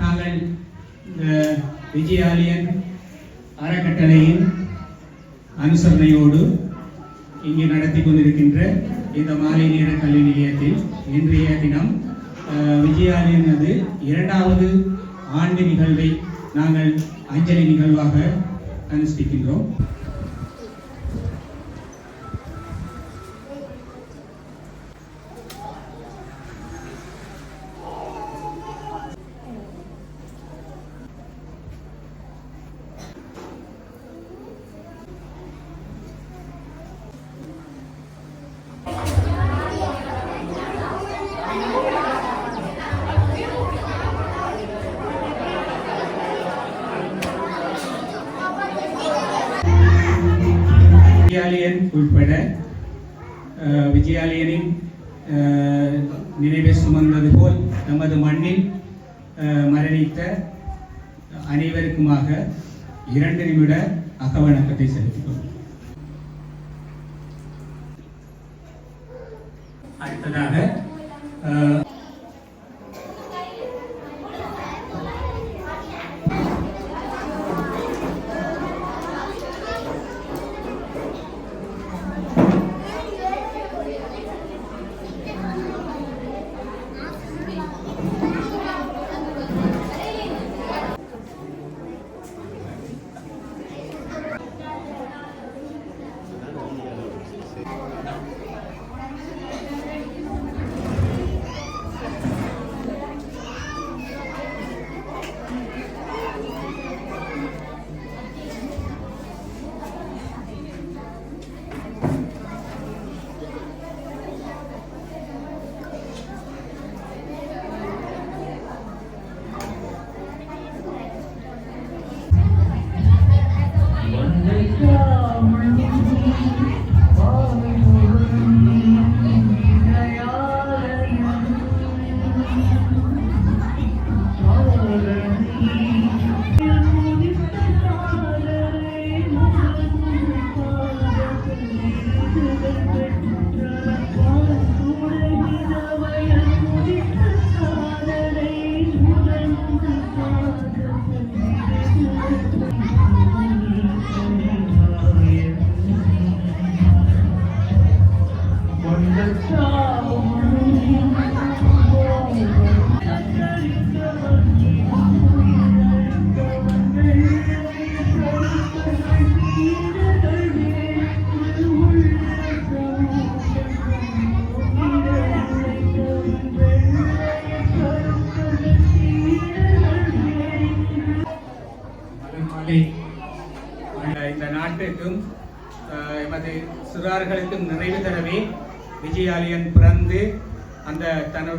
நாங்கள் இந்த விஜயாலயன் அறக்கட்டளையின் அனுசரணையோடு இங்கே நடத்தி கொண்டிருக்கின்ற இந்த மாலை நேர கல்வி நிலையத்தில் இன்றைய தினம் அஹ், விஜயாலயனது இரண்டாவது ஆண்டு நிகழ்வை நாங்கள் அஞ்சலி நிகழ்வாக அனுஷ்டிக்கின்றோம். விஜயாலயன் உட்பட அஹ், விஜயாலயனின் நினைவை சுமந்தது போல் நமது மண்ணில் மரணித்த அனைவருக்குமாக இரண்டு நிமிட அகவணக்கத்தை செலுத்திக் அடுத்ததாக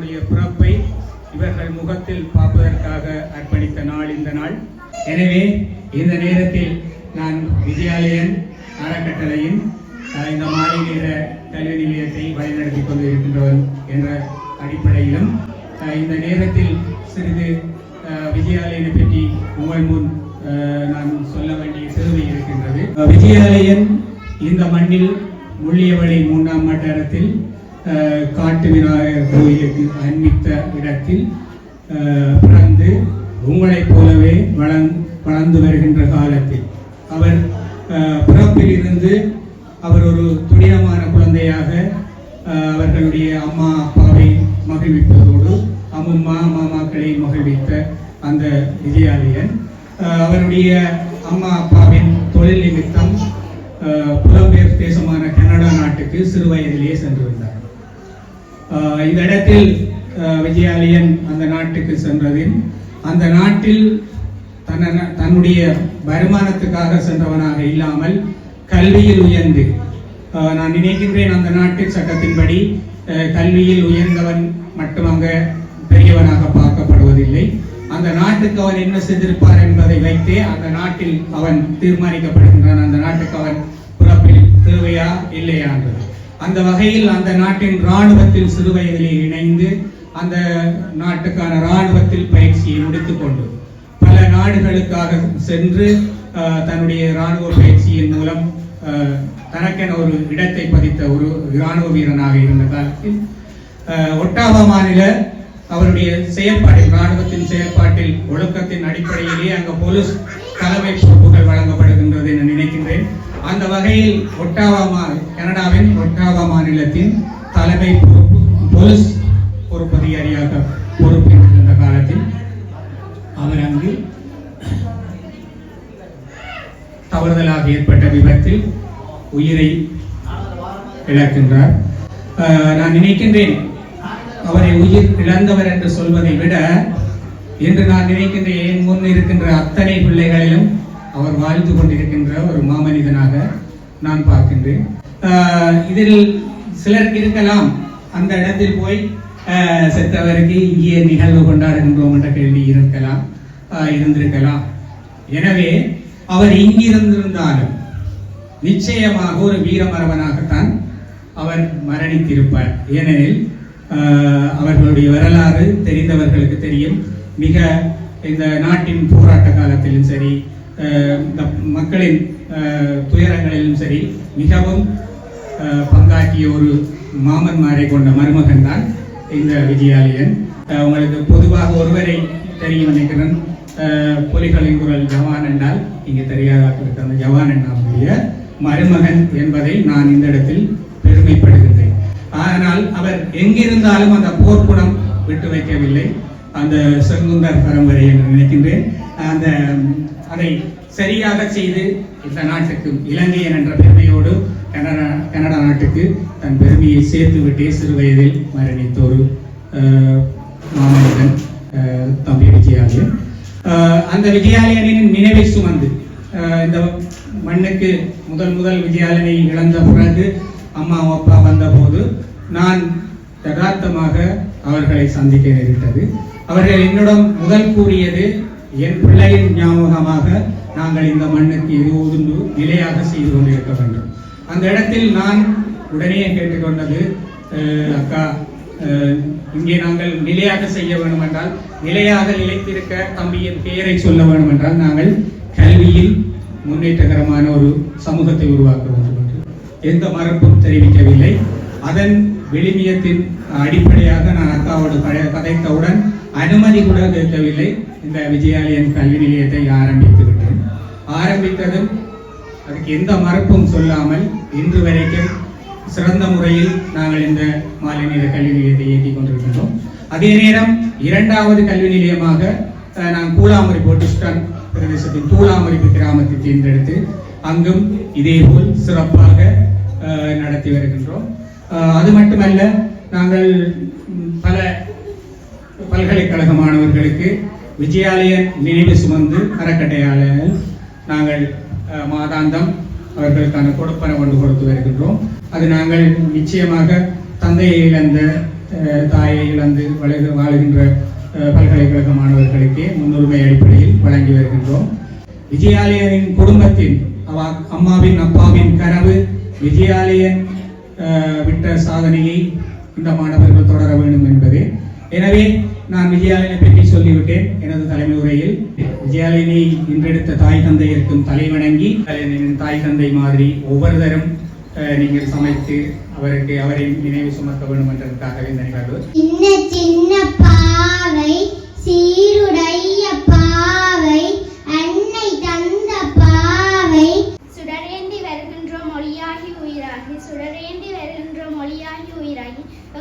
இவர்களுடைய பிறப்பை இவர்கள் முகத்தில் பார்ப்பதற்காக அர்ப்பணித்த நாள் இந்த நாள். எனவே இந்த நேரத்தில் நான் விஜயாலயன் அறக்கட்டளையின் இந்த மாலை நேர கல்வி நிலையத்தை வழிநடத்தி கொண்டிருக்கின்றவர் என்ற அடிப்படையிலும் இந்த நேரத்தில் சிறிது அஹ், விஜயாலயனை பற்றி உங்கள் முன் நான் சொல்ல வேண்டிய தேவை இருக்கின்றது. அஹ், விஜயாலயன் இந்த மண்ணில் முள்ளியவளை மூன்றாம் வட்டாரத்தில் காட்டு விநாயகர் கோயிலுக்கு அண்மித்த இடத்தில் பிறந்து உங்களைப் போலவே வளர்ந்து வளர்ந்து வருகின்ற காலத்தில். அவர் பிறப்பில் இருந்து அவர் ஒரு துணியமான குழந்தையாக அவர்களுடைய அம்மா அப்பாவை மகிழ்விப்பதோடு அம்மா மாமாக்களை மகிழ்வித்த அந்த விஜயாலயன் அவருடைய அம்மா அப்பாவின் தொழில் நிமித்தம் புலம்பெயர் தேசமான கனடா நாட்டுக்கு சிறு வயதிலேயே சென்றிருந்தார் இந்த இடத்தில் விஜயாலயன் அந்த நாட்டுக்கு சென்றதில் அந்த நாட்டில் தன்ன தன்னுடைய வருமானத்துக்காக சென்றவனாக இல்லாமல் கல்வியில் உயர்ந்து நான் நினைக்கின்றேன் அந்த நாட்டு சட்டத்தின்படி கல்வியில் உயர்ந்தவன் மட்டும் அங்க பெரியவனாக பார்க்கப்படுவதில்லை. அந்த நாட்டுக்கு அவன் என்ன செய்திருப்பார் என்பதை வைத்தே அந்த நாட்டில் அவன் தீர்மானிக்கப்படுகின்றான். அந்த நாட்டுக்கு அவன் பிறப்பில் தேவையா இல்லையா என்பது. அந்த வகையில் அந்த நாட்டின் இராணுவத்தில் சிறுவயதிலே இணைந்து அந்த நாட்டுக்கான இராணுவத்தில் பயிற்சியை முடித்துக்கொண்டு பல நாடுகளுக்காக சென்று தன்னுடைய இராணுவ பயிற்சியின் மூலம் தனக்கென ஒரு இடத்தை பதித்த ஒரு இராணுவ வீரனாக இருந்த காலத்தில் ஒட்டாவா மாநில அவருடைய செயல்பாட்டில் இராணுவத்தின் செயல்பாட்டில் ஒழுக்கத்தின் அடிப்படையிலேயே அங்கு போலீஸ் தலைமை பொறுப்புகள் வழங்கப்படுகின்றது என நினைக்கின்றேன். அந்த வகையில் ஒட்டாவா மா கனடாவின் ஒட்டாவா மாநிலத்தின் தலைமை பொறுப்பு போலீஸ் பொறுப்பதிகாரியாக பொறுப்பேற்றிருந்த காலத்தில் அவர் அங்கு தவறுதலாக ஏற்பட்ட விபத்தில் உயிரை இழக்கின்றார். நான் நினைக்கின்றேன் அவரை உயிர் இழந்தவர் என்று சொல்வதை விட என்று நான் நினைக்கின்றேன் என் முன் இருக்கின்ற அத்தனை பிள்ளைகளிலும் அவர் வாழ்ந்து கொண்டிருக்கின்ற ஒரு மாமனிதனாக நான் பார்க்கின்றேன். ஆஹ் இதில் சிலர் இருக்கலாம். அந்த இடத்தில் போய் ஆஹ் செத்தவருக்கு இங்கே நிகழ்வு கொண்டாடுகின்றோம் என்ற கேள்வி இருக்கலாம் இருந்திருக்கலாம். எனவே அவர் இங்கிருந்திருந்தாலும் நிச்சயமாக ஒரு வீரமரவனாகத்தான் அவர் மரணித்திருப்பார். ஏனெனில் ஆஹ், அவர்களுடைய வரலாறு தெரிந்தவர்களுக்கு தெரியும். மிக இந்த நாட்டின் போராட்ட காலத்திலும் சரி இந்த மக்களின் ஆஹ், துயரங்களிலும் சரி மிகவும் பங்காற்றிய ஒரு மாமன்மாரை கொண்ட மருமகன் தான் இந்த விஜயாலயன் உங்களுக்கு பொதுவாக ஒருவரை தெரியும் நினைக்கிறேன். புலிகளின் குரல் ஜவான் என்றால் இங்கே தெரியாத அந்த ஜவான் என்னாவுடைய மருமகன் என்பதை நான் இந்த இடத்தில் பெருமைப்படுகின்றேன். ஆனால் அவர் எங்கிருந்தாலும் அந்த போர்க்குணம் விட்டு வைக்கவில்லை. அந்த செங்குந்தர் பரம்பரை என்று நினைக்கின்றேன். அந்த அதை சரியாக செய்து இந்த நாட்டுக்கு இலங்கையன் என்ற பெருமையோடு கனடா கனடா நாட்டுக்கு தன் பெருமையை சேர்த்து விட்டே சிறு வயதில் மரணித்த ஒரு அஹ், மாமனிதன் தம்பி விஜயாலயன். அந்த விஜயாலயனின் நினைவை சுமந்து அஹ், இந்த மண்ணுக்கு முதல் முதல் விஜயாலயனை இழந்த பிறகு அம்மா அப்பா வந்தபோது நான் யதார்த்தமாக அவர்களை சந்திக்க நேரிட்டது. அவர்கள் என்னிடம் முதல் கூறியது என் பிள்ளையின் ஞாபகமாக நாங்கள் இந்த மண்ணுக்கு இது ஒதுண்டு நிலையாக செய்து கொண்டிருக்க வேண்டும். அந்த இடத்தில் நான் உடனே கேட்டுக்கொண்டது அக்கா இங்கே நாங்கள் நிலையாக செய்ய வேண்டும் என்றால் நிலையாக நிலைத்திருக்க தம்பியின் பெயரை சொல்ல வேண்டும் என்றால் நாங்கள் கல்வியில் முன்னேற்றகரமான ஒரு சமூகத்தை உருவாக்க வேண்டும் என்று எந்த மறுப்பும் தெரிவிக்கவில்லை. அதன் விளிமியத்தின் அடிப்படையாக நான் அக்காவோடு கதைத்தவுடன் அனுமதி கூட கேட்கவில்லை. இந்த விஜயாலயன் கல்வி நிலையத்தை ஆரம்பித்து விட்டேன் ஆரம்பித்ததும் அதுக்கு எந்த மறுப்பும் சொல்லாமல் இன்று வரைக்கும் சிறந்த முறையில் நாங்கள் இந்த மாலை நேர கல்வி நிலையத்தை இயக்கி கொண்டிருக்கின்றோம். அதே நேரம் இரண்டாவது கல்வி நிலையமாக நான் கூலாமரி போட்டிஸ்டான் பிரதேசத்தின் தூளாமரிப்பு கிராமத்தை தேர்ந்தெடுத்து அங்கும் இதேபோல் சிறப்பாக நடத்தி வருகின்றோம். அது மட்டுமல்ல நாங்கள் பல பல்கலைக்கழக மாணவர்களுக்கு விஜயாலயன் நினைவு சுமந்து அறக்கட்டையாளர் நாங்கள் மாதாந்தம் அவர்களுக்கான கொடுப்பன கொண்டு கொடுத்து வருகின்றோம். அது நாங்கள் நிச்சயமாக தந்தையை இழந்த தாயை இழந்து வளர்க வாழுகின்ற பல்கலைக்கழக மாணவர்களுக்கே முன்னுரிமை அடிப்படையில் வழங்கி வருகின்றோம். விஜயாலயனின் குடும்பத்தின் அவ அம்மாவின் அப்பாவின் கனவு விஜயாலயன் விட்ட சாதனையை இந்த மாணவர்கள் தொடர வேண்டும் என்பதே. எனவே நான் விஜயாலயனை பற்றி சொல்லிவிட்டேன். எனது தலைமை உரையில் விஜயாலயனை இன்றெடுத்த தாய் தந்தையருக்கும் தலைவணங்கி தாய் தந்தை மாதிரி ஒவ்வொருத்தரும் அஹ், நீங்கள் சமைத்து அவருக்கு அவரை நினைவு சுமத்த வேண்டும் என்றதற்காகவே இந்த நிகழ்வு சின்ன சின்ன பாவை சீருடைய பாவை அன்னை தந்த பாவை. சுடரேந்தி வருகின்ற மொழியாகி உயிராகி சுடரேந்தி வருகின்ற மொழியாகி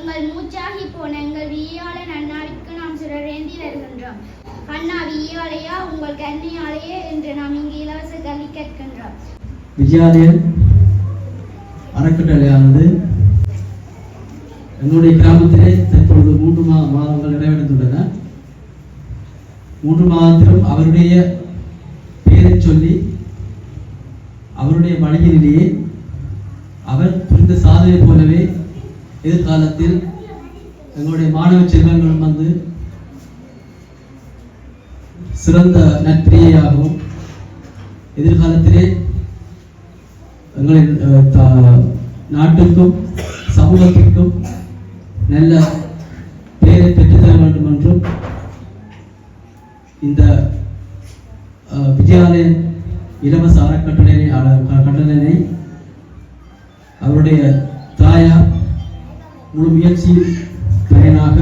உயிராகி மூச்சாகி போன எங்கள் வியாழன் அண்ணாவிற்கு நாம் சுடரேந்தி வருகின்றோம். அண்ணா வியாழையா உங்கள் கண்ணியாலேயே என்று நாம் இங்கு இலவச கல்வி கேட்கின்றோம். விஜயாலயன் அறக்கட்டளையானது எங்களுடைய கிராமத்திலே தற்பொழுது மூன்று மா மாதங்கள் நிறைவடைந்துள்ளன. மூன்று மாதத்திலும் அவருடைய பெயரை சொல்லி அவருடைய வழியிலேயே அவர் புரிந்த சாதனை போலவே எதிர்காலத்தில் எங்களுடைய மாணவ செல்வங்களும் வந்து சிறந்த நற்பிரியையாகவும் எதிர்காலத்திலே எங்களின் நாட்டுக்கும் சமூகத்திற்கும் நல்ல பெயரை பெற்றுத்தர வேண்டும் என்றும் இந்த அஹ், விஜயாலயன் இலவச அறக்கட்டளை அற- அவருடைய முழு முயற்சியின் பயனாக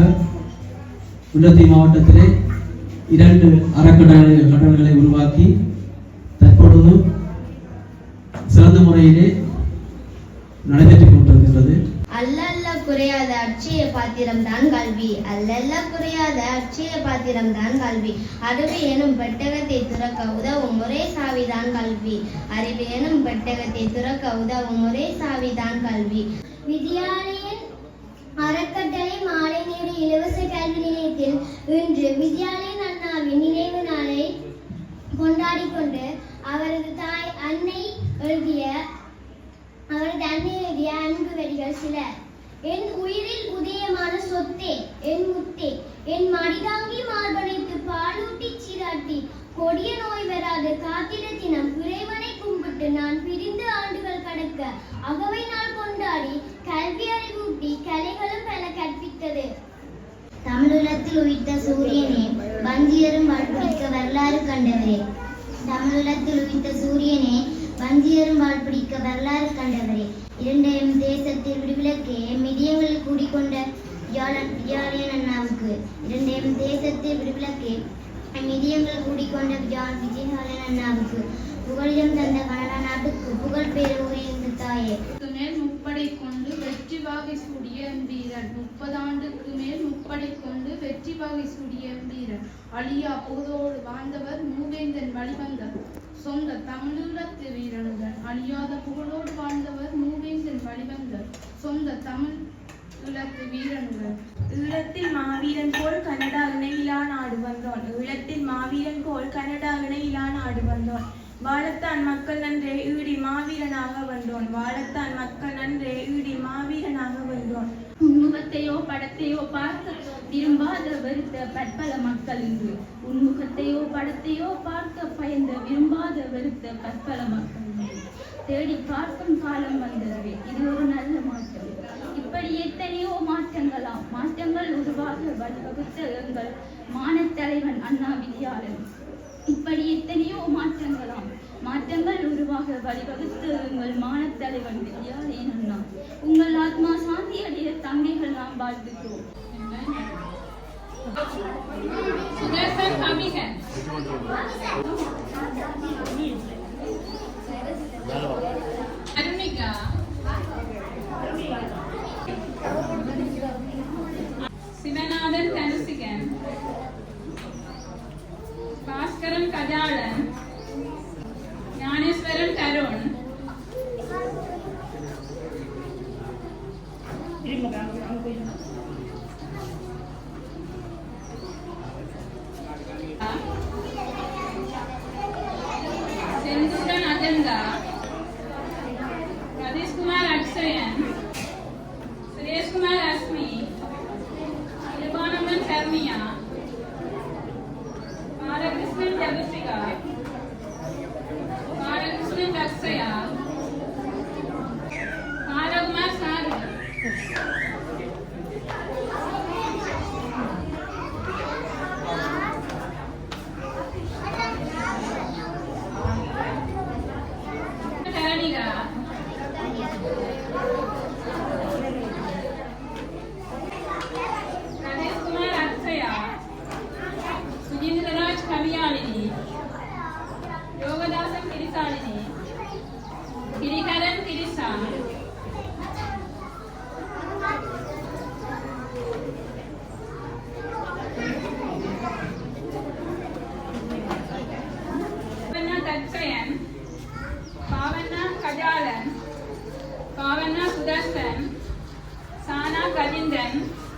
முல்லத்தீவு மாவட்டத்திலே இரண்டு அறக்கட்டளை கட்டடங்களை உருவாக்கி தற்பொழுது சிறந்த முறையிலே நடைபெற்றுக் கொண்டிருக்கின்றது. அல்லல்ல குறையாத அச்சய பாத்திரம் தான் கல்வி. அல்லல்ல குறையாத அச்சய பாத்திரம் தான் கல்வி. அறிவு எனும் பெட்டகத்தை துறக்க உதவும் ஒரே சாவிதான் கல்வி. அறிவு எனும் பெட்டகத்தை துறக்க உதவும் ஒரே சாவிதான் கல்வி. வித்யாலயன் அறக்கட்டளை மாலை நேர இலவச கல்வி நிலையத்தில் இன்று வித்யாலயன் அண்ணாவின் நினைவு நாளை கொண்டாடி கொண்டு அவரது தாய் அன்னை எழுதிய அவரது அன்னை எழுதிய அன்பு வரிகள் சில. என் உயிரில் உதயமான சொத்தே என் முத்தே என் மடிதாங்கி மார்பனைத்து பாலூட்டி சீராட்டி கொடிய நோய் வராது காத்திர தினம் இறைவனை கும்பிட்டு நான் வளர்க்க அகவை நாள் கொண்டாடி கல்வி அறிவூட்டி கலைகளும் பல கற்பித்தது. தமிழுலத்தில் உயிர்த்த சூரியனே வந்தியரும் வாழ்பிடிக்க வரலாறு கண்டவரே. தமிழுலத்தில் உயிர்த்த சூரியனே வந்தியரும் வாழ்பிடிக்க வரலாறு கண்டவரே. இரண்டையும் தேசத்தில் விடுவிலக்கே மிதியங்களில் கூடிக்கொண்ட வியாழன் அண்ணாவுக்கு. இரண்டையும் தேசத்தில் விடுவிலக்கே மிதியங்கள் கூடிக்கொண்ட விஜயா- விஜயகாலன் அண்ணாவுக்கு. புகழிடம் தந்த கனடா நாட்டுக்கு புகழ் பேர இந்த தாயே. மேல் முப்படை கொண்டு வெற்றி வாகை சூடிய வீரன். முப்பதாண்டுக்கு மேல் முப்படை கொண்டு வெற்றி வாகை சூடிய வீரன். அழியா போதோடு வாழ்ந்தவர் மூவேந்தன் வழிவந்த சொந்த தமிழீழத்து வீரனுடன். அழியாத புகழோடு வாழ்ந்தவர் மூவேந்தன் வழிவந்த சொந்த தமிழ் உலத்து வீரனுடன் ஈழத்தில் மாவீரன் போல் கனடா இணையிலா நாடு வந்தோன். ஈழத்தில் மாவீரன் போல் கனடா இணையிலா நாடு வந்தோன். வாழத்தான் மக்கள் நன்றே ஈடி மாவீரனாக வந்தோன். வாழத்தான் மக்கள் நன்றே ஈடி மாவீரனாக வந்தோன். உன்முகத்தையோ படத்தையோ பார்க்க விரும்பாத வெறுத்த பற்பல மக்கள் இன்று உன்முகத்தையோ படத்தையோ பார்க்க பயந்த விரும்பாத வெறுத்த பற்பல மக்கள் தேடி பார்க்கும் காலம் வந்தது இது ஒரு நல்ல மாற்றம். இப்படி எத்தனையோ மாற்றங்களாம். மாற்றங்கள் உருவாக வழிவகுத்த எங்கள் மானத் தலைவன் அண்ணா வித்யாலன். இப்படி எத்தனையோ மாற்றங்களாம். மாற்றங்கள் உருவாக வழிவகுத்த எங்கள் மானத் தலைவன் வித்யாலயன் அண்ணா. உங்கள் ஆத்மா சாந்தி அடைய தங்கைகள் நாம் வாழ்த்துகிறோம் சுதர்சன் அருணிகா আমাদের 你啊。10